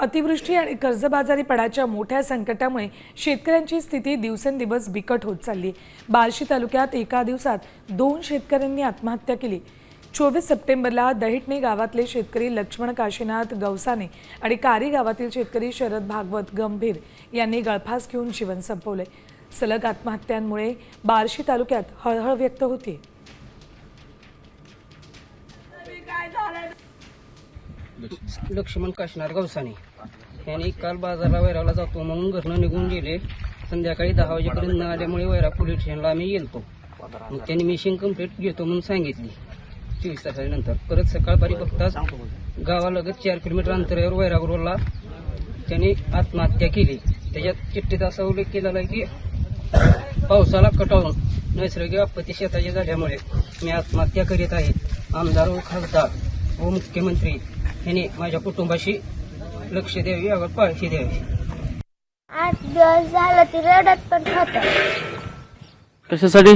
अतिवृष्टी आणि कर्जबाजारीपणाच्या मोठ्या संकटामुळे शेतकऱ्यांची स्थिती दिवसेंदिवस बिकट होत चालली. बार्शी तालुक्यात एका दिवसात दोन शेतकऱ्यांनी आत्महत्या केली. चोवीस सप्टेंबरला दहिटणे गावातले शेतकरी लक्ष्मण काशीनाथ गवसाने आणि कारी गावातील शेतकरी शरद भागवत गंभीर यांनी गळफास घेऊन जीवन संपवले. सलग आत्महत्यांमुळे बार्शी तालुक्यात हळहळ व्यक्त होती लक्ष्मण काशनार गवसाने यांनी काल बाजारला वैराला जातो म्हणून घरनं निघून गेले. संध्याकाळी दहा वाजेपर्यंत न आल्यामुळे वैरा पोलीस स्टेशनला आम्ही गेलतो. मग त्यांनी मिशिंग कंप्लीट घेतो म्हणून सांगितली. चोवीस तासानंतर परत सकाळपारी बघताच गावालगत चार किलोमीटर अंतरावर वैरागृहला त्यांनी आत्महत्या केली. त्याच्यात चिठ्ठीत असा उल्लेख केलेला आहे की पावसाला कटावून नैसर्गिक आपत्ती शेताच्या झाल्यामुळे मी आत्महत्या करीत आहे. आमदार व खासदार व मुख्यमंत्री यांनी माझ्या कुटुंबाशी लक्ष द्यावे यावर काळजी द्यावी. आठ दिवस झालं ती रडत पण होत कशासाठी?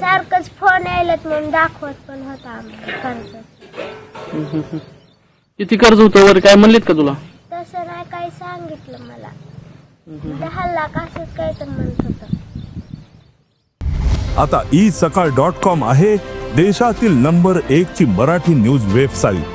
सारखंच फोन यायलात म्हणून दाखवत पण होता आम्हाला कर्ज. किती कर्ज होतं वगैरे? काय म्हणलेत का तुला? तसं नाही काही सांगितलं मला. दहा लाख असंच काही तर म्हणत होतं. आता ई सकाळ डॉट कॉम आहे देशातील नंबर एक ची मराठी न्यूज वेबसाईट